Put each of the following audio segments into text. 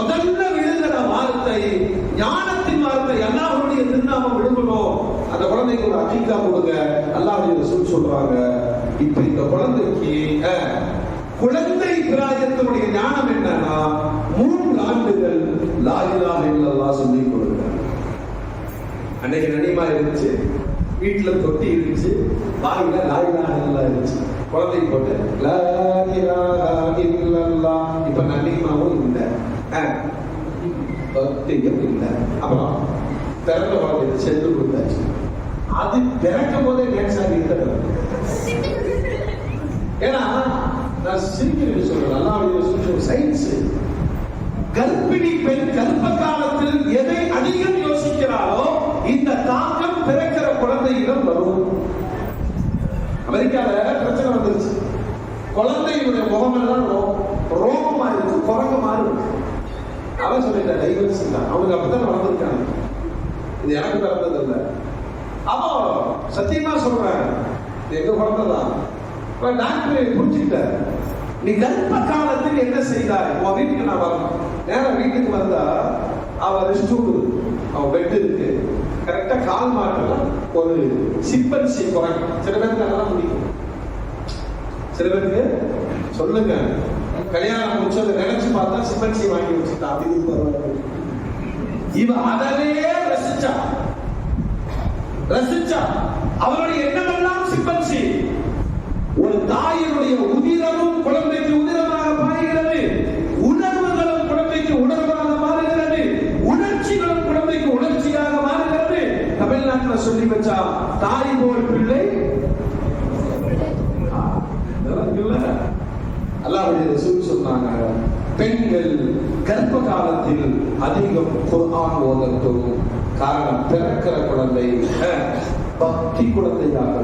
முதல்ல விழுகிற வார்த்தை ஞானத்தின் வார்த்தை அல்லாஹ்வுடைய திருநாம விழுகணும் அந்த குழந்தைக்கு ஒரு அக்கீக்கா கொடுங்க. அல்லாஹுடைய ரசூல் சொல்றாங்க இப்ப இந்த குழந்தைக்கு அஹ், குழந்தை பிராயத்தினுடைய ஞானம் என்னன்னா மூன்று ஆண்டுகள் லா இல்லல்லா சொல்லி கொடுங்க. அன்னைக்கு நனிமா இருந்துச்சு வீட்டுல தொட்டி இருந்துச்சு வாயில லாயிலா இல்லா இருந்துச்சு. குழந்தைக்கு போட்டு இப்ப நன்னிமாவும் இல்லை. அஹ், இல்லை. அப்புறம் பிறந்த குழந்தை சென்று கொடுத்தாச்சு. அது பிறக்கும் போதே டான்ஸ் இருக்கிறது ஏன்னா நான் சிரிக்கிறேன் சொல்றேன். அல்லாவுடைய சயின்ஸ் கர்ப்பிணி பெண் கர்ப்ப காலத்தில் எதை அதிகம் யோசிக்கிறாரோ இந்த தாக்கம் பிறக்கிற குழந்தையிடம் வரும். அமெரிக்கால குழந்தையுடைய முகமெல்லாம் ரோ- ரோமமா இருக்கு குரங்க மாதிரி அவன் சொல்லிட்ட டைவர்ஸ் தான் அவங்க அப்பதான் வளர்ந்துருக்காங்க. இது எனக்கு பிறந்தது இல்லை. அப்போ சத்தியமா சொல்றேன் எங்க பிறந்ததான் டாக்டர் புரிஞ்சுக்கிட்டார் நீ கர்ப்ப காலத்தில் என்ன செய்தாய்? உன் வீட்டுக்கு நான் வரணும். நேரம் வீட்டுக்கு வந்தா அவ ரெஸ்ட் ரூம் அவன் பெட் இருக்கு. கரெக்டா கால் மாட்டலாம் ஒரு சிம்பன்சி குறைக்கும் சில பேருக்கு அதெல்லாம் பிடிக்கும். சில பேருக்கு சொல்லுங்க. கல்யாணம் முடிச்சதை நினைச்சு பார்த்தா சிம்பன்சி வாங்கி வச்சுட்டா அது பரவாயில்ல. இவ அதவே ரசிச்சா. ரசிச்சா. அவருடைய எண்ணமெல்லாம் சிம்பன்சி ஒரு தாயினுடைய உதிரமும் குழந்தைக்கு உதிரமாக பாய்கிறது உணர்வுகளும் குழந்தைக்கு உணர்வாக மாறுகிறது. உணர்ச்சிகளும் குழந்தைக்கு உணர்ச்சியாக மாறுகிறது. தமிழ்நாட்டில் சொல்லி வச்சா தாய் போல் பிள்ளை. அல்லாவுடைய ரசூல் சொன்னாங்க பெண்கள் கர்ப்ப காலத்தில் அதிகம் குர்ஆன் ஓதட்டும். காரணம் பிறக்கிற குழந்தை பக்தி குழந்தையாக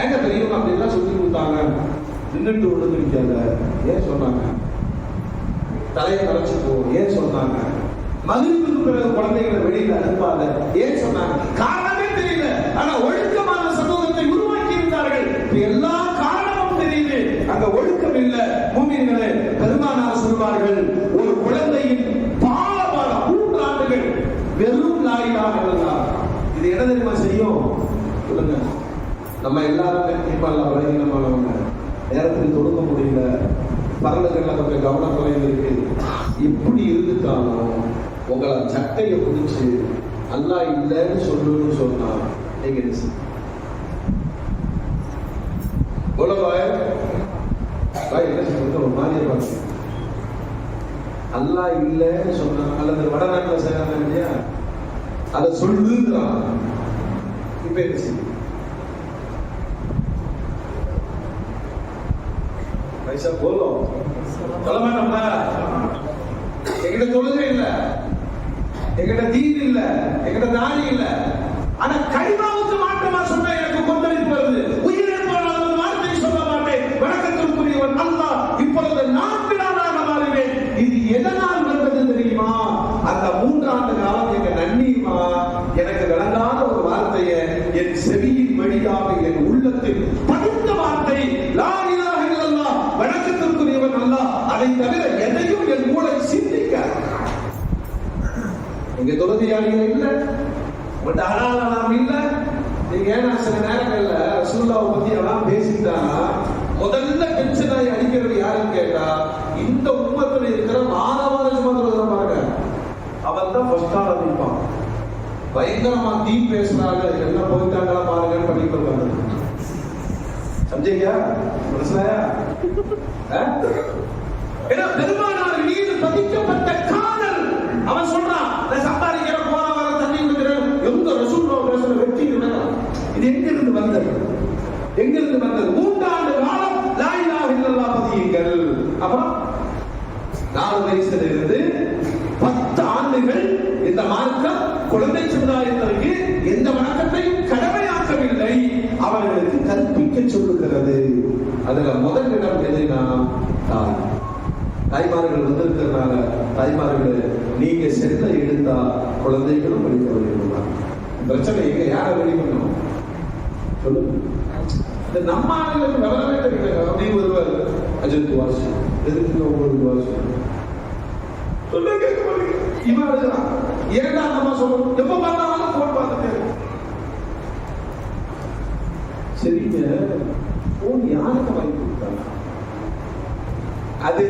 ஏங்க பெரியவங்க அப்படிலாம் சொல்லி கொடுத்தாங்க. நின்றுட்டு ஒண்ணு ஏன் சொன்னாங்க? தலையை கலைச்சு போ. ஏன் சொன்னாங்க? மகிழ்வுக்கு பிறகு குழந்தைகளை வெளியில அனுப்பாத. ஏன் சொன்னாங்க? காரணமே தெரியல. ஆனா ஒழுக்கமான சமூகத்தை உருவாக்கி இருந்தார்கள் எல்லாரும் அங்க ஒழுக்கம் இல்ல. மூமியங்களே பெருமானார் சொல்வார்கள் ஒரு குழந்தையின் பாலமான மூன்று ஆண்டுகள் வெறும் லாயிலாக இருந்தார் இது என்ன தெரியுமா செய்யும்? சொல்லுங்க. நம்ம எல்லாருமே இப்ப பலகீனமானவங்க நேரத்துக்கு தொடுக்க முடியல. பரந்தகள்ல கொஞ்சம் கவனம் குறைந்து இருக்கு. இப்படி இருந்துட்டாலும் உங்களை சட்டையை பிடிச்சி அல்லா இல்லைன்னு சொல்லணும்னு சொன்னா நீங்க ஒரு மாதிரியே இல்லைன்னு சொன்னா அல்லது வடநாட்டுல செய்யறாங்க இல்லையா? அதை சொல்லுங்கிறான். இப்ப என்ன செய்யும்? பைசா போதும். சொல்ல மாட்டோம்ல எங்கிட்ட தொழுகை இல்ல. எங்கிட்ட தீன் இல்ல. எங்கிட்ட தாடி இல்ல. ஆனா கைமாவுக்கு மாற்றமா சொன்னா எனக்கு கொந்தளிப்பு வருது. உயிர் போனால் ஒரு வார்த்தை சொல்ல மாட்டேன் வணக்கத்திற்குரியவன் இப்பொழுது இப்பொழுது நான்காக மாறுவேன். இது எதனால் வந்தது தெரியுமா? அந்த மூன்றாண்டு காலம் எங்க நன்னியுமா எனக்கு விளங்காத ஒரு வார்த்தையை என் செவியின் வழியாக என் உள்ளத்தில் படித்த வார்த்தை லா இலாஹ இல்லல்லாஹ் வணக்கத்திற்குரியவன் அல்லாஹ் அதை தவிர எதையும் என் மூளை சிந்திக்க இங்க துறதியாளிகள் இல்ல. உங்கள்கிட்ட அனாலாம் இல்ல. நீங்க ஏன்னா சில நேரங்கள்ல ரசூல்லாவை பத்தி எல்லாம் பேசிட்டானா முதல்ல டென்ஷன் ஆகி அடிக்கிறது யாருன்னு கேட்டா இந்த உம்மத்துல இருக்கிற மாணவர்கள் சுமந்திர பாருங்க. அவன் தான் ஃபர்ஸ்ட் ஆள் அடிப்பான் பயங்கரமா தீ பேசினாங்க என்ன போயிட்டாங்களா பாருங்கன்னு படிக்க வந்தாங்க சம்ஜையா மனசுலாயா ஏன்னா பெருமானார் மீது பதிக்கப்பட்ட காதல். அவன் சொல்றான் நான் சம்பாதிக்கிறேன் வர தண்ணி கொடுக்கிறேன் எங்க ரசூல் பேசுற வெற்றி இது எங்க இருந்து வந்தது? எங்க இருந்து வந்தது அப்புறம் நாலு வயசுல இருந்து பத்து ஆண்டுகள் இந்த மார்க்கம் குழந்தை சமுதாயத்திற்கு எந்த வணக்கத்தையும் கடமையாக்கவில்லை அவர்களுக்கு கற்பிக்க சொல்லுகிறது. அதுல முதல் இடம் எதுனா தாய். தாய்மார்கள் வந்திருக்கிறதுனால தாய்மார்கள் நீங்க செல்ல எடுத்தா குழந்தைகளும் படிக்க வேண்டும் பிரச்சனை எங்க? யாரை வெளி பண்ணணும் சொல்லுங்க. இந்த நம்ம ஆளுங்களுக்கு வரவே தெரியல. அப்படின்னு வருவார் அஜித் வாசி எதுக்கு ஒவ்வொரு வாசி சொன்னா கேட்க இவன் அழுகிறான் ஏன்டா சொல்லணும் எப்ப பார்த்தாலும் போன் பார்த்துட்டே சரிங்க போன் யாருக்கு வாங்கி கொடுத்தாங்க? அது